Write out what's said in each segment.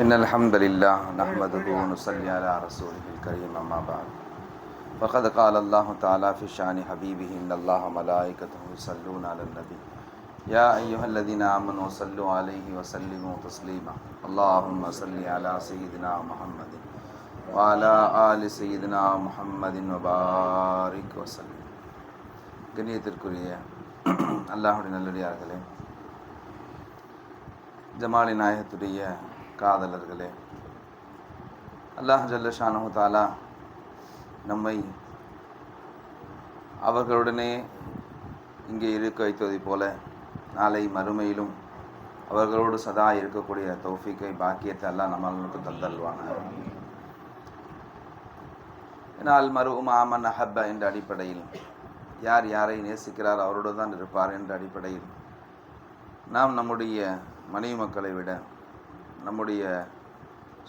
إن الحمد لله نحمده ونصلي على رسوله الكريم أما بعد فقد قال الله تعالى في شأن حبيبه إن الله ملائكته يصلون على النبي يا أيها الذين آمنوا صلوا عليه وسلموا تسليما اللهم صل على سيدنا محمد وعلى آل سيدنا محمد وبارك وسلم கண்ணியத்திற்குரிய அல்லாஹுடைய நல்லடியார்களே ஜமாலி நாயகத்துடைய காதலர்களே. அல்லாஹ் ஜல்லஷானு தாலா நம்மை அவர்களுடனே இங்கே இருக்க வைத்ததைப் போல நாளை மறுமையிலும் அவர்களோடு சதா இருக்கக்கூடிய தௌஃபிக்கை பாக்கியத்தை எல்லாம் நம்மளுக்கு தந்தல்வாங்க ஏன்னால் மருவும் ஆமன் அஹப்ப என்ற அடிப்படையில் யார் யாரை நேசிக்கிறார் அவரோடு தான் இருப்பார் என்ற அடிப்படையில் நாம் நம்முடைய மனைவி மக்களை விட நம்முடைய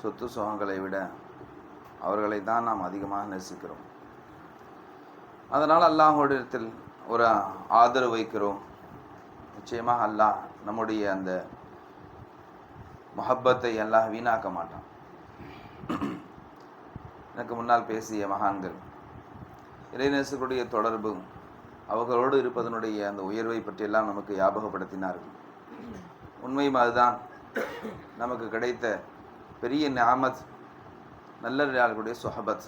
சொத்து சுகங்களை விட அவர்களை தான் நாம் அதிகமாக நேசிக்கிறோம். அதனால் அல்லாஹோடத்தில் ஒரு ஆதரவு வைக்கிறோம். நிச்சயமாக அல்லாஹ் நம்முடைய அந்த மஹப்பத்தை அல்லாஹ் வீணாக்க மாட்டான். எனக்கு முன்னால் பேசிய மகான்கள் இறைநேசர்களுடைய தொடர்பு அவர்களோடு இருப்பதனுடைய அந்த உயர்வை பற்றியெல்லாம் நமக்கு ஞாபகப்படுத்தினார்கள். உண்மையும் அதுதான். நமக்கு கிடைத்த பெரிய ஞாமத் நல்ல சொஹபத்.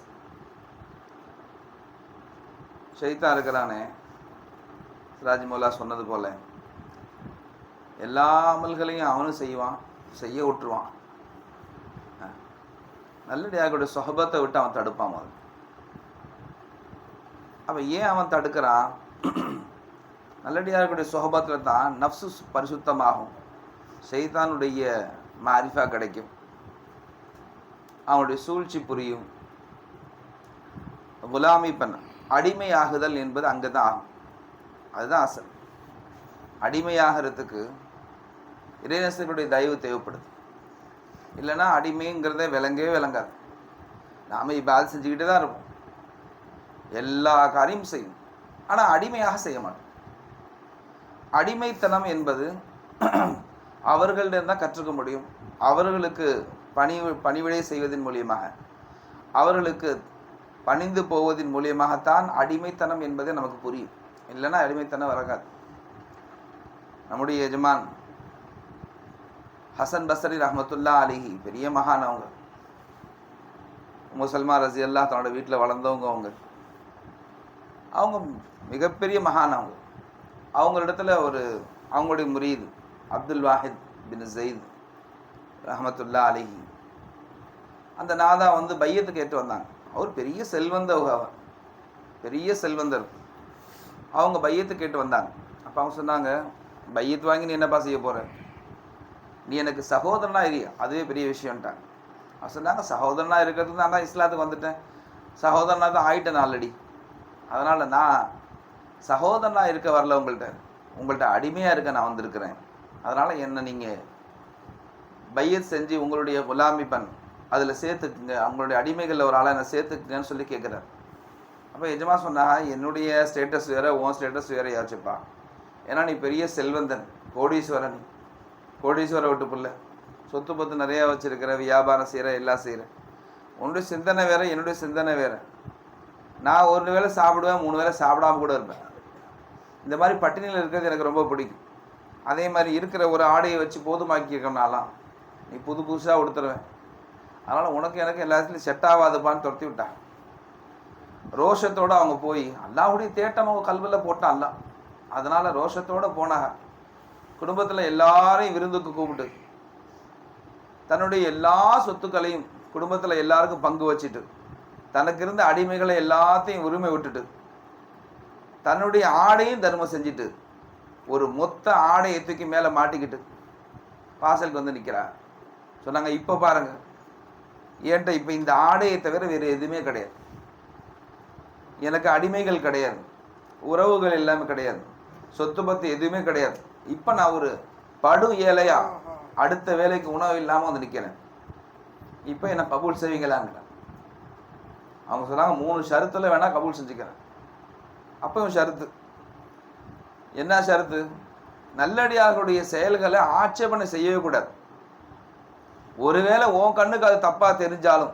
சைத்தா இருக்கிறானே சிராஜ்மோலா சொன்னது போல எல்லா அமல்களையும் அவனும் செய்வான் செய்ய விட்டுருவான். நல்லடியார்களுடைய சொஹபத்தை விட்டு அவன் தடுப்பான் முதல்ல. அவன் ஏன் அவன் தடுக்கிறான்? நல்லடியார்களுடைய சொஹபத்தில் தான் நப்சு பரிசுத்தமாகும். செய்தானுடைய மாரிஃபா கிடைக்கும். அவனுடைய சூழ்ச்சி புரியும். குலாமி பண்ண அடிமையாகுதல் என்பது அங்கே தான் ஆகும். அதுதான் அசல். அடிமையாகிறதுக்கு இறைநேசர்களுடைய தயவு தேவைப்படுது. இல்லைன்னா அடிமைங்கிறதே விளங்கவே விளங்காது. நாம் இப்போ அது செஞ்சுக்கிட்டே தான் இருப்போம் எல்லா காரியம் செய்யும் ஆனால் அடிமையாக செய்ய மாட்டோம். அடிமைத்தனம் என்பது அவர்களிடம் தான் கற்றுக்க முடியும். அவர்களுக்கு பணி பணிவிடை செய்வதன் மூலியமாக. அவர்களுக்கு பணிந்து போவதன் மூலியமாகத்தான் அடிமைத்தனம் என்பதே நமக்கு புரியும். இல்லைன்னா அடிமைத்தனம் வரகாது. நம்முடைய எஜமான் ஹசன் பசரி ரஹமத்துல்லா அலிஹி பெரிய மகான் அவங்க. முசல்மா ரசி அல்லா தன்னோட வீட்டில் வளர்ந்தவங்க அவங்க. அவங்க மிகப்பெரிய மகான் அவங்க. அவங்களிடத்துல ஒரு அவங்களுடைய முறியுது அப்துல் வாஹித் பின் ஜெயித் ரஹமத்துல்லா அலிஹி. அந்த நாதா வந்து பையத்து கேட்டு வந்தாங்க. அவர் பெரிய செல்வந்த அவர். பெரிய செல்வந்தர். அவங்க பையத்து கேட்டு வந்தாங்க. அப்போ அவங்க சொன்னாங்க பையத்து வாங்கி நீ என்னப்பா செய்ய போகிற நீ எனக்கு சகோதரனா இரு. அதுவே பெரிய விஷயம்ட்டாங்க. அவன் சொன்னாங்க சகோதரனா இருக்கிறது நான் தான் இஸ்லாத்துக்கு வந்துட்டேன். சகோதரனா தான் ஆயிட்டேன் ஆல்ரெடி அதனால் நான் சகோதரனாக இருக்க வரல உங்கள்கிட்ட உங்கள்கிட்ட அடிமையாக இருக்க நான் வந்திருக்கிறேன். அதனால் என்னை நீங்கள் பையர் செஞ்சு உங்களுடைய குலாமி பண் அதில் சேர்த்துக்குங்க. அவங்களுடைய அடிமைகளில் ஒரு ஆளை என்னை சேர்த்துக்குங்கன்னு சொல்லி கேட்குறாரு அப்போ எஜமா சொன்னா என்னுடைய ஸ்டேட்டஸ் வேறு உன் ஸ்டேட்டஸ் வேறு யாச்சுப்பா ஏன்னா நீ பெரிய செல்வந்தன் கோடீஸ்வரன். கோடீஸ்வர விட்டு புள்ள. சொத்து பத்து நிறையா வச்சுருக்கிற வியாபாரம் செய்கிற எல்லாம் செய்கிற உன்னுடைய சிந்தனை வேறு என்னுடைய சிந்தனை வேறு. நான் ஒரு வேளை சாப்பிடுவேன் மூணு வேளை சாப்பிடாம கூட இருப்பேன். இந்த மாதிரி பட்டினியில் இருக்கிறது எனக்கு ரொம்ப பிடிக்கும். அதே மாதிரி இருக்கிற ஒரு ஆடையை வச்சு போதுமாக்கியிருக்கோம்னாலாம் நீ புது புதுசாக கொடுத்துருவேன் அதனால் உனக்கு எனக்கு எல்லாத்துலையும் செட் ஆகாதுப்பான்னு துரத்தி விட்டாங்க. ரோஷத்தோடு அவங்க போய் அல்லாவுடைய தேட்டம் அவங்க கல்வியில் போட்டான் அல்ல அதனால் ரோஷத்தோடு போனாங்க. குடும்பத்தில் எல்லாரையும் விருந்துக்கு கூப்பிட்டு தன்னுடைய எல்லா சொத்துக்களையும் குடும்பத்தில் எல்லாருக்கும் பங்கு வச்சுட்டு தனக்கு இருந்த அடிமைகளை எல்லாத்தையும் உரிமை விட்டுட்டு தன்னுடைய ஆடையும் தர்மம் செஞ்சுட்டு ஒரு மொத்த ஆடையை தூக்கி மேலே மாட்டிக்கிட்டு வாசலுக்கு வந்து நிற்கிறா சொன்னாங்க இப்போ பாருங்க. ஏன்ட்ட இப்போ இந்த ஆடையை தவிர வேறு எதுவுமே கிடையாது. எனக்கு அடிமைகள் கிடையாது. உறவுகள் எல்லாமே கிடையாது. சொத்து பத்து எதுவுமே கிடையாது. இப்போ நான் ஒரு படு ஏழையா அடுத்த வேலைக்கு உணவு இல்லாமல் வந்து நிற்கிறேன் இப்போ என்னை கபூல் செய்வீங்களான்னு அவங்க சொன்னாங்க மூணு ஷருத்தில் வேணால் கபூல் செஞ்சுக்கிறேன். அப்பவும் ஷருத்து. என்ன ஷரத்து? நல்லடியார்களுடைய செயல்களை ஆட்சேபனை செய்யவே கூடாது. ஒருவேளை உன் கண்ணுக்கு அது தப்பா தெரிஞ்சாலும்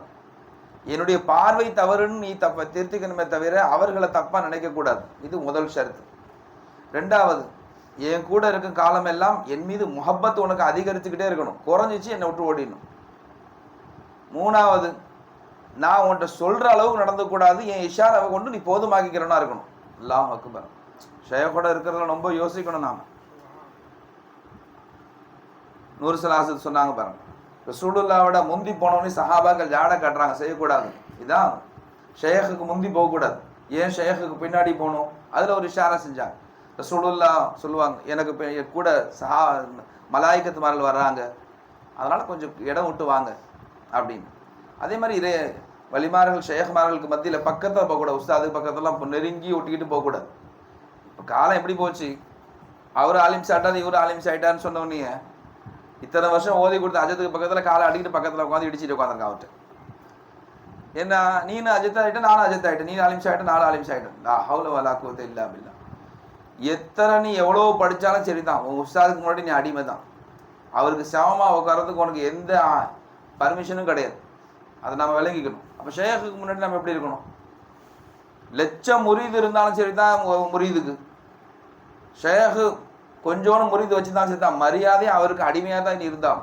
என்னுடைய பார்வை தவறுன்னு நீ தப்ப திருத்திக்கணுமே தவிர அவர்களை தப்பா நினைக்க கூடாது. இது முதல் ஷரத்து. ரெண்டாவது என் கூட இருக்கும் காலமெல்லாம் என் மீது முகப்பத்து உனக்கு அதிகரிச்சுக்கிட்டே இருக்கணும். குறைஞ்சிச்சு என்னை விட்டு ஓடிடணும். மூணாவது நான் உன்கிட்ட சொல்ற அளவுக்கு நடந்துக்கூடாது என் இஷாராவை கொண்டு நீ போதுமாக்கிக்கிறனா இருக்கணும். அல்லாஹ் அக்பர். ஷேகோட இருக்கிறதுல ரொம்ப யோசிக்கணும் நாம். நூறு சிலாசத்து சொன்னாங்க பாருங்க. ரசூலுல்லாவோட முந்தி போனவனே சஹாபாக்கள் ஜாடை காட்டுறாங்க செய்யக்கூடாது. இதான் ஷேகுக்கு முந்தி போகக்கூடாது. ஏன் ஷேகுக்கு பின்னாடி போகணும்? அதில் ஒரு இஷாரா செஞ்சாங்க. ரசூலுல்லா சொல்லுவாங்க எனக்கு கூட சஹா மலாய்க்கத்து மரல் வர்றாங்க. அதனால் கொஞ்சம் இடம் விட்டு வாங்க. அப்படின்னு. அதே மாதிரி இதே வழிமார்கள் ஷேகுமார்களுக்கு மத்தியில் பக்கத்தில் போகக்கூடாது. உஸ்தாது பக்கத்துலாம் நெருங்கி ஒட்டிக்கிட்டு போகக்கூடாது. இப்போ காலம் எப்படி போச்சு? அவர் ஆலிம்ஸ் ஆட்டார் இவர் ஆலிம்ஸ் ஆயிட்டாருன்னு சொன்ன உடனே இத்தனை வருஷம் ஓதி கொடுத்த அஜத்துக்கு பக்கத்தில் காலை அடிக்கிட்டு பக்கத்தில் உட்காந்து இடிச்சிட்டு உட்காந்துருக்கான் அவர்கிட்ட. என்ன நீனு அஜித் ஆகிட்ட நானும் அஜித் ஆகிட்டேன் நீ ஆலிம்ஸ் ஆகிட்ட நானும் ஆலிம்ஸ் ஆகிட்டேன் லா ஹவுல வலா இல்லை எத்தனை நீ எவ்வளோ படித்தாலும் சரி தான் உன் உஸ்தாதுக்கு முன்னாடி நீ அடிமை தான். அவருக்கு சமமாக உட்காரத்துக்கு உனக்கு எந்த பர்மிஷனும் கிடையாது. அதை நம்ம விளங்கிக்கணும். அப்போ ஷேഖுக்கு முன்னாடி நம்ம எப்படி இருக்கணும்? லட்சம் முறிது இருந்தாலும் சரி தான் முறியுதுக்கு ஷேகு கொஞ்சோன்னு முறிந்து வச்சு தான் செத்தான் மரியாதை அவருக்கு அடிமையாக தான் நீ இருந்தான்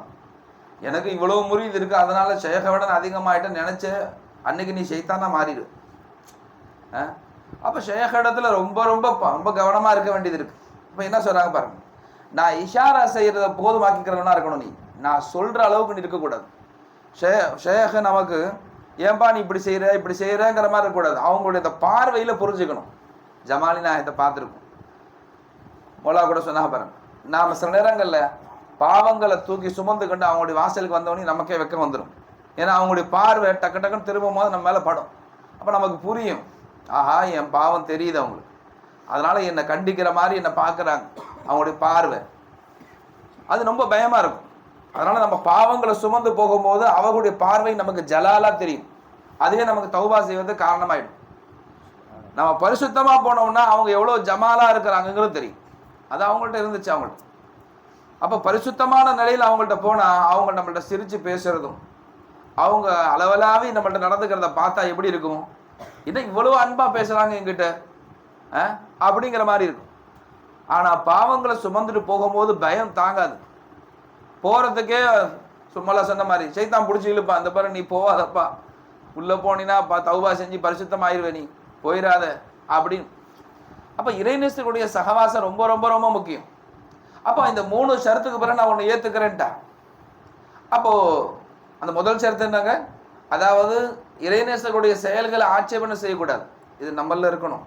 எனக்கு இவ்வளோ முறிந்து இருக்கு அதனால ஷேகை விட நான் நினச்ச அன்னைக்கு நீ செய்தானா மாறிடு. அப்போ ஷேக இடத்துல ரொம்ப ரொம்ப ரொம்ப கவனமாக இருக்க வேண்டியது இருக்கு. இப்போ என்ன சொல்கிறாங்க பாருங்க. நான் இஷாரா செய்கிறத போதுமாக்கிக்கிறவனா இருக்கணும் நீ. நான் சொல்கிற அளவுக்கு நீ இருக்கக்கூடாது. ஷே ஷேக நமக்கு ஏன்பா நீ இப்படி செய்கிற இப்படி செய்கிறேங்கிற மாதிரி இருக்கக்கூடாது. அவங்களுடைய இந்த பார்வையில் புரிஞ்சுக்கணும். ஜமாலி நான் இதை பார்த்துருக்கோம். மொலா கூட சொன்னாங்க பாருங்க நாம சில நேரங்களில் பாவங்களை தூக்கி சுமந்து கொண்டு அவங்களுடைய வாசலுக்கு வந்தவொடனே நமக்கே வெக்கம் வந்துடும் ஏன்னா அவங்களுடைய பார்வை டக்கு டக்குன்னு திரும்பும் போது நம்ம மேலே படும். அப்போ நமக்கு புரியும். ஆஹா என் பாவம் தெரியுது அவங்களுக்கு. அதனால என்னை கண்டிக்கிற மாதிரி என்னை பார்க்குறாங்க. அவங்களுடைய பார்வை. அது ரொம்ப பயமாக இருக்கும். அதனால நம்ம பாவங்களை சுமந்து போகும்போது அவங்களுடைய பார்வை நமக்கு ஜலாலாக தெரியும். அதுவே நமக்கு தௌபா செய்வது காரணமாயிடும். நம்ம பரிசுத்தமாக போனோம்னா அவங்க எவ்வளோ ஜமாலாக இருக்கிறாங்கங்கிறது தெரியும். அது அவங்கள்ட்ட இருந்துச்சு அவங்கள்ட்ட. அப்போ பரிசுத்தமான நிலையில் அவங்கள்ட்ட போனால் அவங்க நம்மள்ட்ட சிரித்து பேசுகிறதும் அவங்க அளவலாவி நம்மள்ட்ட நடந்துக்கிறத பார்த்தா எப்படி இருக்கும்? என்ன இவ்வளோ அன்பாக பேசுகிறாங்க எங்கிட்ட ஆ? அப்படிங்கிற மாதிரி இருக்கும். ஆனால் பாவங்களை சுமந்துட்டு போகும்போது பயம் தாங்காது. போகிறதுக்கே சும்மலா சொன்ன மாதிரி சைத்தான் பிடிச்சி இழுப்பா அந்த பாரு நீ போவாதப்பா. உள்ளே போனீன்னா பா தௌபா செஞ்சு பரிசுத்தமாயிருவே நீ. போயிடாத அப்படின்னு அப்போ இறைநேசருடைய சகவாசம் ரொம்ப ரொம்ப ரொம்ப முக்கியம். அப்போ இந்த மூணு ஷரத்துக்கு பிறகு நான் ஒன்று ஏற்றுக்கிறேன்ட்டா அப்போ அந்த முதல் ஷரத்து என்னங்க? அதாவது இறைநேசருடைய செயல்களை ஆட்சேபனை செய்யக்கூடாது. இது நம்மள இருக்கணும்.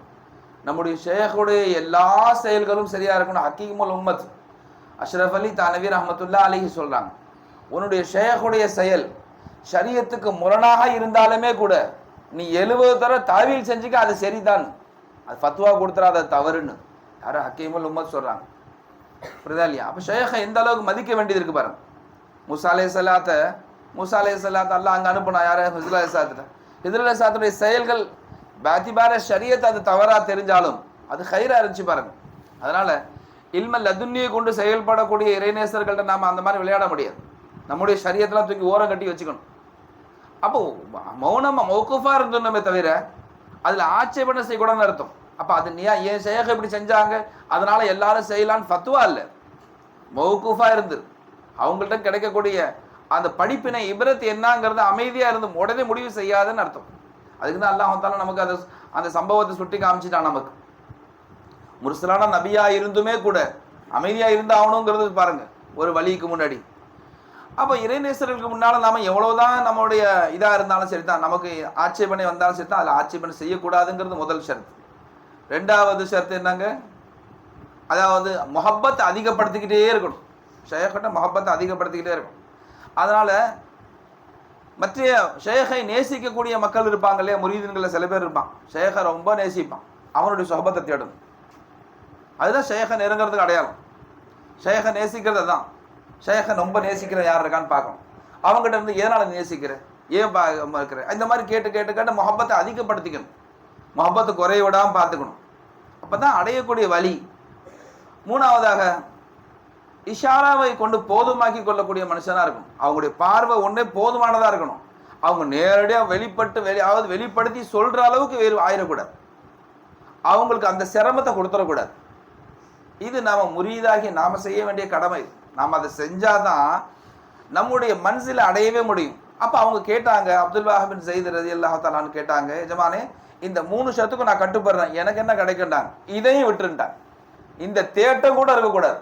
நம்முடைய ஷேகுடைய எல்லா செயல்களும் சரியா இருக்கணும். ஹக்கீமுல் உம்மத் அஷ்ரஃப் அலி தானவி ரஹமத்துல்லா அலிஹி சொல்றாங்க. உன்னுடைய ஷேகுடைய செயல் சரியத்துக்கு முரணாக இருந்தாலுமே கூட நீ எழுபது தடவை தாவில் செஞ்சுக்க அது சரிதான். அது ஃபத்வா கொடுத்துறா அது தவறுன்னு. யாரும் ஹக்கீமுல் உம்மத் சொல்கிறாங்க புரியுதா இல்லையா? அப்போ ஷேகை எந்த அளவுக்கு மதிக்க வேண்டியது இருக்கு பாருங்க. மூசா அலைஹி முசாலே மூசா அலைஹி அங்கே அனுப்பினா யாரை? ஹிஸ்ரா அலைஹி ஸலாத்துல சாத்துடைய செயல்கள் பாத்திபார ஷரியத்தை அது தவறாக தெரிஞ்சாலும் அது ஹைராக இருந்துச்சு பாருங்க. அதனால் இல்ம லதுன்னியை கொண்டு செயல்படக்கூடிய இறைநேசர்கள்ட்ட நாம் அந்த மாதிரி விளையாட முடியாது. நம்முடைய சரியத்தெல்லாம் தூக்கி ஓரம் கட்டி வச்சுக்கணும். அப்போ மௌனமாக மௌக்குஃபாக இருந்தோமே தவிர அதுல ஆட்சேபனை செய்யக்கூடாதுன்னு அர்த்தம். அப்ப அது நீ ஏன் ஷேக் இப்படி செஞ்சாங்க? அதனால எல்லாரும் செய்யலான்னு ஃபத்துவா இல்லை. மௌகூஃபா இருந்து. அவங்கள்ட்ட கிடைக்கக்கூடிய அந்த படிப்பினை இபரத் என்னங்கிறத அமைதியா இருந்து உடனே முடிவு செய்யாதுன்னு அர்த்தம். அதுக்கு தான் அல்லாஹ் நமக்கு அந்த அந்த சம்பவத்தை சுட்டி காமிச்சிட்டான் நமக்கு. முரசலான நபியா இருந்துமே கூட அமைதியா இருந்தாகணுங்கிறது பாருங்க. ஒரு வழிக்கு முன்னாடி. அப்போ இறைநேசர்களுக்கு முன்னால் நாம் எவ்வளோதான் நம்மளுடைய இதாக இருந்தாலும் சரி தான் நமக்கு ஆட்சேபனை வந்தாலும் சரி தான் அதில் ஆட்சேபனை செய்யக்கூடாதுங்கிறது முதல் ஷரத் ரெண்டாவது ஷரத்து என்னங்க? அதாவது முகப்பத்தை அதிகப்படுத்திக்கிட்டே இருக்கணும். ஷேகட்ட முகப்பத்தை அதிகப்படுத்திக்கிட்டே இருக்கணும். அதனால் மற்ற ஷேகை நேசிக்கக்கூடிய மக்கள் இருப்பாங்க இல்லையா? முரீதன்களில் சில பேர் இருப்பான். ஷேகை ரொம்ப நேசிப்பான். அவனுடைய சுகபத்தை தேடும். அதுதான் ஷேகை நெருங்கிறதுக்கு அடையாளம். ஷேகை நேசிக்கிறது தான் ஷேகை ரொம்ப நேசிக்கிற யார் இருக்கான்னு பார்க்கணும். அவங்ககிட்ட இருந்து எதனால நேசிக்கிற? ஏன் பா இருக்கிற? இந்த மாதிரி கேட்டு கேட்டு கேட்டு முகப்பத்தை அதிகப்படுத்திக்கணும். முகப்பத்தை குறைய விடாமல் பார்த்துக்கணும். அப்போ தான் அடையக்கூடிய வழி மூணாவதாக இஷாராவை கொண்டு போதுமாக்கி கொள்ளக்கூடிய மனுஷனாக இருக்கணும். அவங்களுடைய பார்வை ஒன்றே போதுமானதாக இருக்கணும். அவங்க நேரடியாக வெளிப்பட்டு வெளி அதாவது வெளிப்படுத்தி சொல்கிற அளவுக்கு வேறு ஆயிடக்கூடாது. அவங்களுக்கு அந்த சிரமத்தை கொடுத்துடக்கூடாது. இது நாம் முறியதாகி நாம செய்ய வேண்டிய கடமை நாம் அதை செஞ்சாதான் நம்முடைய மனசில் அடையவே முடியும். அப்போ அவங்க கேட்டாங்க அப்துல் வாஹபின் செய்து ரதி அல்லாஹாலான்னு கேட்டாங்க எஜமானே இந்த மூணு சத்துக்கும் நான் கட்டுப்படுறேன். எனக்கு என்ன கிடைக்கும்டாங்க இதையும் விட்டுருட்டாங்க இந்த தேட்டம் கூட இருக்கக்கூடாது.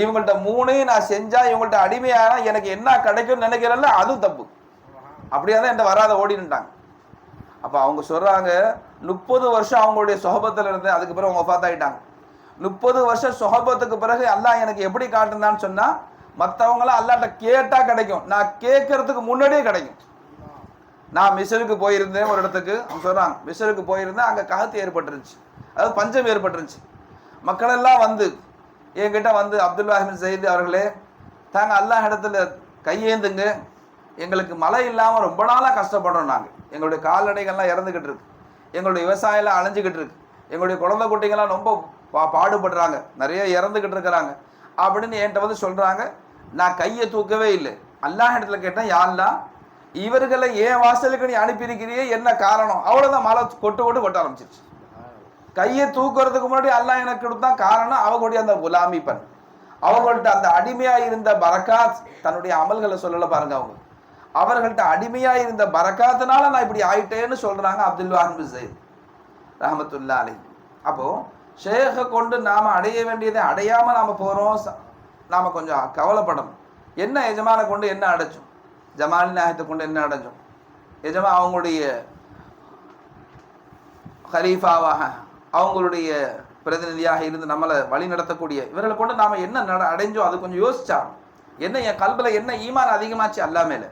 இவங்கள்ட்ட மூணையும் நான் செஞ்சா இவங்கள்ட்ட அடிமையானா எனக்கு என்ன கிடைக்கும்னு நினைக்கிறேன்ல அதுவும் தப்பு. அப்படியே தான் என்கிட்ட வராத ஓடினுட்டாங்க அப்போ அவங்க சொல்றாங்க முப்பது வருஷம் அவங்களுடைய சொஹபத்தில் இருந்து அதுக்கு பிறகு அவங்க ஆயிட்டாங்க. முப்பது வருஷம் சொஹபத்துக்கு பிறகு அல்லாஹ் எனக்கு எப்படி காட்டுனான்னு சொன்னா மற்றவங்களாம் அல்லாட்ட கேட்டா கிடைக்கும். நான் கேட்கறதுக்கு முன்னாடியே கிடைக்கும். நான் மிஸ்ருக்கு போயிருந்தேன் ஒரு இடத்துக்கு. அவங்க சொல்றாங்க மிஸ்ருக்கு போயிருந்தேன் அங்கே ககத்து ஏற்பட்டுருச்சு அதாவது பஞ்சம் ஏற்பட்டுருச்சு மக்கள் எல்லாம் வந்து என்கிட்ட வந்து அப்துல் வாஹிமின் செய்து அவர்களே தாங்க அல்லாஹ் இடத்துல கையேந்துங்க. எங்களுக்கு மழை இல்லாமல் ரொம்ப நாளாக கஷ்டப்படுறோம் நாங்கள் எங்களுடைய கால்நடைகள்லாம் இறந்துக்கிட்டு இருக்கு. எங்களுடைய விவசாயம்லாம் அழிஞ்சுக்கிட்டு இருக்கு. எங்களுடைய குழந்தை குட்டிங்கெல்லாம் ரொம்ப பா பாடுபடுறாங்க. நிறைய இறந்துக்கிட்டு இருக்கிறாங்க. அப்படின்னு என்கிட்ட வந்து சொல்கிறாங்க நான் கையை தூக்கவே இல்லை. அல்லாஹ் இடத்துல கேட்டேன் யாரெல்லாம் இவர்களை ஏன் வாசலுக்கு நீ அனுப்பியிருக்கிறியே? என்ன காரணம்? அவ்வளோதான் மழை கொட்டு கொட்டு கொட்ட ஆரம்பிச்சிருச்சு. கையை தூக்குறதுக்கு முன்னாடி அல்லாஹ் எனக்கு கொடுத்தான் காரணம் அவங்களுடைய அந்த குலாமிப்பன் அவங்கள்ட்ட அந்த அடிமையாக இருந்த பரக்காத் தன்னுடைய அமல்களை சொல்லலை பாருங்க அவங்க. அவர்கள்ட்ட அடிமையாக இருந்த பரக்காத்தினால நான் இப்படி ஆயிட்டேன்னு சொல்றாங்க அப்துல் வாஹிப் ஜெயித் ரஹமத்துல்லா அலி அப்போ ஷேகை கொண்டு நாம அடைய வேண்டியதை அடையாம நாம போறோம். நாம் நாம கொஞ்சம் கவலைப்படணும். என்ன எஜமான கொண்டு என்ன அடைச்சோம்? ஜமாலி நாயத்தை கொண்டு என்ன அடைஞ்சோம்? எஜமா அவங்களுடைய ஹலீஃபாவாக அவங்களுடைய பிரதிநிதியாக இருந்து நம்மளை வழி நடத்தக்கூடிய இவர்களை கொண்டு நாம என்ன நட அடைஞ்சோம்? அது கொஞ்சம் யோசிச்சா என்ன என் கல்வில என்ன ஈமான் அதிகமாச்சு? அல்லா மேல.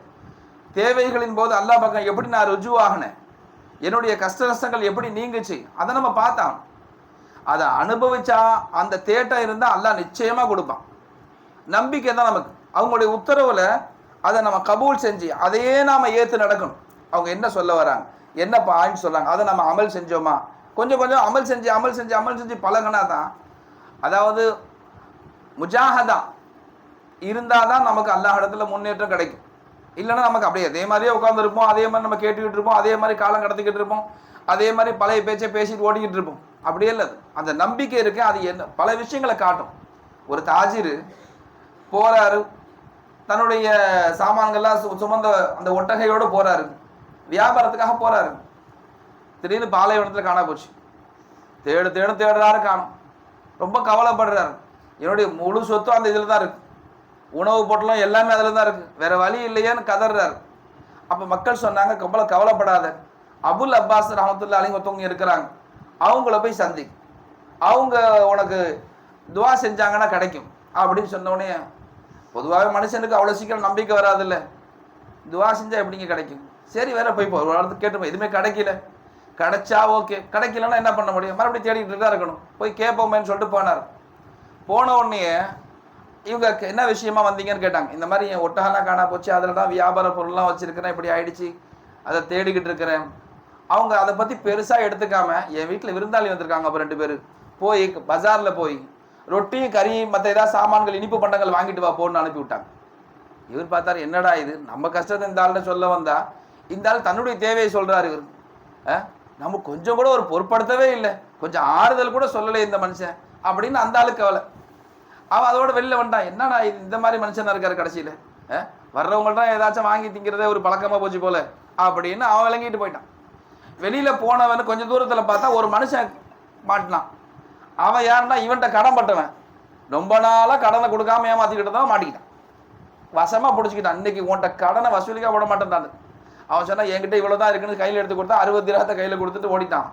தேவைகளின் போது அல்லாஹ் பக்கம் எப்படி நான் ருஜுவாகினேன்? என்னுடைய கஷ்ட நஷ்டங்கள் எப்படி நீங்குச்சு? அதை நம்ம பார்த்தோம் அதை அனுபவிச்சா அந்த தேட்டம் இருந்தால் அல்லாஹ் நிச்சயமா கொடுப்பான். நம்பிக்கை தான் நமக்கு. அவங்களுடைய உத்தரவுல அதை நம்ம கபூல் செஞ்சு அதையே நாம ஏத்து நடக்கணும். அவங்க என்ன சொல்ல வராங்க? என்ன பாயிண்ட் சொல்றாங்க அதை நம்ம அமல் செஞ்சோமா? கொஞ்சம் கொஞ்சம் அமல் செஞ்சு அமல் செஞ்சு அமல் செஞ்சு பழகினா தான் அதாவது முஜாஹதா இருந்தால் தான் நமக்கு அல்லாஹ் இடத்துல முன்னேற்றம் கிடைக்கும். இல்லைன்னா நமக்கு அப்படியே அதே மாதிரியே உட்காந்துருப்போம் அதே மாதிரி நம்ம கேட்டுக்கிட்டு இருப்போம் அதே மாதிரி காலம் கடத்திக்கிட்டு இருப்போம் அதே மாதிரி பழைய பேச்சை பேசிட்டு ஓடிக்கிட்டு இருப்போம். அப்படியே இல்லை. அந்த நம்பிக்கை இருக்கு அது என்ன? பல விஷயங்களை காட்டும். ஒரு தாஜிர் போறாரு. தன்னுடைய சாமான்கள்லாம் சு- சுமந்த அந்த ஒட்டகையோடு போறாரு. வியாபாரத்துக்காக போறாரு. திடீர்னு பாலைவனத்தில் காணா போச்சு. தேடு தேடு தேடுறாரு காணும். ரொம்ப கவலைப்படுறாரு. என்னுடைய முழு சொத்தும் அந்த இதில் தான் இருக்கு. உணவு பொட்டலும் எல்லாமே அதில் தான் இருக்கு. வேற வழி இல்லையேன்னு கதறாரு அப்போ மக்கள் சொன்னாங்க கம்பளை கவலைப்படாத. அபுல் அப்பாஸ் ரஹமத்துல்லா அலி ஒருத்தவங்க இருக்கிறாங்க. அவங்கள போய் சந்தி. அவங்க உனக்கு துவா செஞ்சாங்கன்னா கிடைக்கும். அப்படின்னு சொன்னோடனே பொதுவாகவே மனுஷனுக்கு அவ்வளோ சீக்கிரம் நம்பிக்கை வராதுல்ல. துவா செஞ்சால் எப்படிங்க கிடைக்கும்? சரி வேற போய் ஒரு வாரத்துக்கு கேட்டு போய் எதுவுமே கிடைக்கல. கிடைச்சா ஓகே. கிடைக்கலன்னா என்ன பண்ண முடியும்? மறுபடியும் தேடிக்கிட்டு தான் இருக்கணும். போய் கேட்போமேன்னு சொல்லிட்டு போனார். போன உடனே இவங்க என்ன விஷயமா வந்தீங்கன்னு கேட்டாங்க. இந்த மாதிரி என் ஒட்டகெல்லாம் காணா போச்சு. அதில் தான் வியாபார பொருள்லாம் வச்சுருக்கிறேன். இப்படி ஆயிடுச்சு. அதை தேடிக்கிட்டு இருக்கிறேன். அவங்க அதை பற்றி பெருசாக எடுத்துக்காம என் வீட்டில் விருந்தாளி வந்திருக்காங்க அப்போ ரெண்டு பேர். போய் பஜாரில் போய் ரொட்டியும் கறியும் மற்ற ஏதாவது சாமான்கள் இனிப்பு பண்டங்கள் வாங்கிட்டு வா போன்னு அனுப்பி விட்டாங்க. இவர் பார்த்தாரு என்னடா இது? நம்ம கஷ்டத்தை இந்த ஆள்கிட்ட சொல்ல வந்தா இந்த ஆள் தன்னுடைய தேவையை சொல்றாரு இவர். நம்ம கொஞ்சம் கூட ஒரு பொருட்படுத்தவே இல்லை. கொஞ்சம் ஆறுதல் கூட சொல்லலை இந்த மனுஷன் அப்படின்னு அந்த ஆளுக்கு கவலை. அவன் அதோட வெளில வந்துட்டான். என்னடா இது? இந்த மாதிரி மனுஷனாக இருக்காரு கடைசியில். வர்றவங்கள்ட்ட ஏதாச்சும் வாங்கி திங்கிறதே ஒரு பழக்கமாக போச்சு போல அப்படின்னு அவன் விளங்கிட்டு போயிட்டான். வெளியில போனவன் கொஞ்சம் தூரத்துல பார்த்தா ஒரு மனுஷன் மாட்டினான். அவன் யாருன்னா இவன்கிட்ட கடன் பட்டவன். ரொம்ப நாளா கடனை கொடுக்காம ஏமாற்றிக்கிட்டு தான் மாட்டிக்கிட்டான். வசமா பிடிச்சிக்கிட்டான். இன்னைக்கு உன்கிட்ட கடனை வசூலிக்க விட மாட்டேன் அவன் சொன்னா என்கிட்ட இவ்வளோ தான் இருக்குன்னு கையில எடுத்து கொடுத்தா அறுபது திரகத்தை கையில கொடுத்துட்டு ஓடிட்டான்.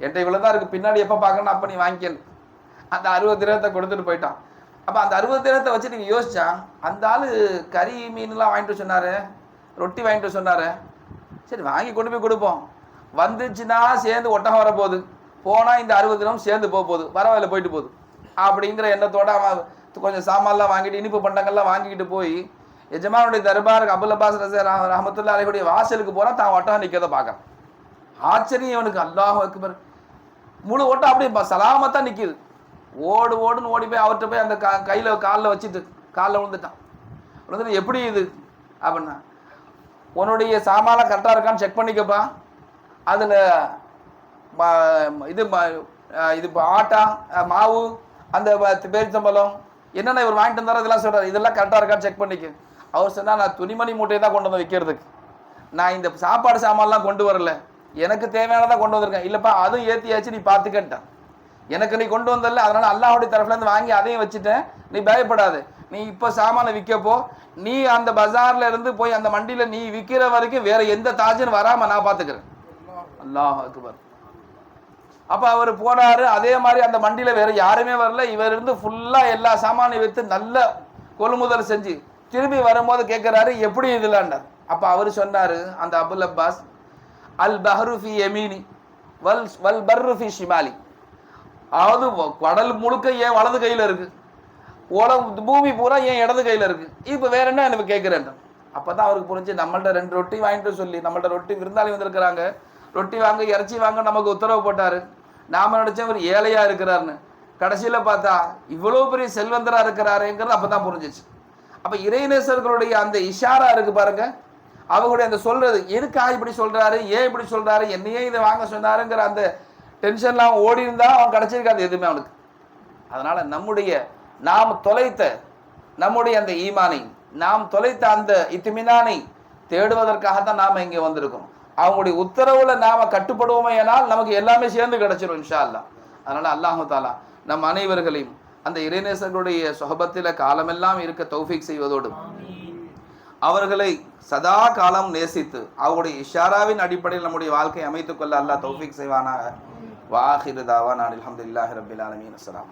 என்கிட்ட இவ்வளோ தான் இருக்கு. பின்னாடி எப்ப பார்க்கணும் அப்ப நீ வாங்கிக்கல அந்த அறுபது திரகத்தை கொடுத்துட்டு போயிட்டான். அப்ப அந்த அறுபது திரகத்தை வச்சு நீங்க யோசிச்சா அந்த ஆளு கறி மீன்லாம் வாங்கிட்டு சொன்னாரு. ரொட்டி வாங்கிட்டு சொன்னாரு. சரி வாங்கி கொண்டு போய் கொடுப்போம். வந்துச்சுன்னா சேர்ந்து ஒட்டகம் வரப்போகுது. போனால் இந்த அறுபது தினம் சேர்ந்து போக போகுது. வரவையில் போயிட்டு போகுது. அப்படிங்கிற எண்ணத்தோட அவன் கொஞ்சம் சாமான்லாம் வாங்கிட்டு இனிப்பு பண்டங்கள்லாம் வாங்கிக்கிட்டு போய் எஜமானுடைய தர்பாருக்கு அபுல் அப்பாஸ் ரச ரஹமத்துல்லா அலையுடைய வாசலுக்கு போனால் தான் ஒட்டகம் நிற்கிறத பார்க்குறான். ஆச்சரியம் இவனுக்கு. அல்லாஹ் அக்பர். முழு ஓட்டம் அப்படியே சலாமத்தான் நிற்கிது ஓடு ஓடுன்னு ஓடி போய் அவர்கிட்ட போய் அந்த கையில் காலில் வச்சுட்டு காலில் விழுந்துட்டான். விழுந்துட்டு எப்படி இது? அப்படின்னா உன்னுடைய சாமான்லாம் கரெக்டாக இருக்கான்னு செக் பண்ணிக்கப்பா. அதில் இது ம- இது ஆட்டா மாவு அந்த வ- பேரிச்சம்பழம் என்னென்ன இவர் வாங்கிட்டு வந்தாரோ இதெல்லாம் சொல்கிறார் இதெல்லாம் கரெக்டாக இருக்கான்னு செக் பண்ணிக்க. அவர் சொன்னால் நான் துணிமணி மூட்டையை தான் கொண்டு வந்து வைக்கிறதுக்கு. நான் இந்த சாப்பாடு சாமான்லாம் கொண்டு வரல. எனக்கு தேவையானதான் கொண்டு வந்திருக்கேன். இல்லைப்பா அதுவும் ஏற்றியாச்சு நீ பார்த்துக்கிட்டேன் எனக்கு நீ கொண்டு வந்தல அதனால அல்லாஹுடைய தரப்புலேருந்து வாங்கி அதையும் வச்சுட்டேன். நீ பயப்படாது. நீ இப்போ சாமானை விற்கப்போ நீ அந்த பஜார்ல இருந்து போய் அந்த மண்டியில் நீ விற்கிற வரைக்கும் வேற எந்த தாஜுன்னு வராமல் நான் பார்த்துக்கிறேன். அல்லாஹ் அக்பர். அப்ப அவர் போனாரு அதே மாதிரி அந்த மண்டியில வேற யாருமே வரல. இவர் இருந்து ஃபுல்லா எல்லா சாமானையும் வைத்து நல்ல கொள்முதல் செஞ்சு திரும்பி வரும்போது கேட்கிறாரு எப்படி இதுலாண்டார் அப்ப அவர் சொன்னாரு அந்த அபுல் அப்பாஸ் அல் பஹ்ருஃபி எமீனி வல் வல் பர்ருஃபி ஷிமாலி. அதாவது வ- கடல் முழுக்க ஏன் வலது கையில இருக்கு? உலகம் பூமி பூரா ஏன் இடது கையில இருக்கு? இப்போ வேற என்ன எனக்கு கேட்குறேன் அப்பதான் அவருக்கு புரிஞ்சு நம்மள்ட்ட ரெண்டு ரொட்டி வாங்கிட்டு சொல்லி நம்மள்ட்ட ரொட்டி விருந்தாளி வந்திருக்கிறாங்க. ரொட்டி வாங்க இறைச்சி வாங்க நமக்கு உத்தரவு போட்டாரு. நாம் நினைச்சோம் ஒரு ஏழையாக இருக்கிறாருன்னு. கடைசியில் பார்த்தா இவ்வளோ பெரிய செல்வந்தராக இருக்கிறாருங்கிறது அப்போ தான் புரிஞ்சிச்சு. அப்போ இறைநேசர்களுடைய அந்த இஷாரா இருக்கு பாருங்க. அவங்களுடைய அந்த சொல்றது எதுக்காக இப்படி சொல்றாரு ஏன் இப்படி சொல்றாரு என்னையே இதை வாங்க சொன்னாருங்கிற அந்த டென்ஷன்லாம் ஓடி இருந்தா அவன் கிடைச்சிருக்காது எதுவுமே அவனுக்கு. அதனால நம்முடைய நாம் தொலைத்த நம்முடைய அந்த ஈமானை நாம் தொலைத்த அந்த இத்துமினானை தேடுவதற்காகத்தான் நாம் இங்கே வந்திருக்கோம் அவங்களுடைய உத்தரவுல நாம கட்டுப்படுவோமே ஏனால் நமக்கு எல்லாமே சேர்ந்து கிடைச்சிரும் இன்ஷா அல்லாஹ் அதனால அல்லாஹு தாலா நம் அனைவர்களையும் அந்த இறைநேசர்களுடைய சுகபத்தில காலமெல்லாம் இருக்க தௌஃபிக் செய்வதோடு அவர்களை சதா காலம் நேசித்து அவருடைய இஷாராவின் அடிப்படையில் நம்முடைய வாழ்க்கையை அமைத்துக் கொள்ள அல்லாஹ் தௌஃபிக் செய்வானாக. வாஹிரு தாவா நான் அலமதுல்லாஹி ரபில் ஆலமீன். அஸ்ஸலாம்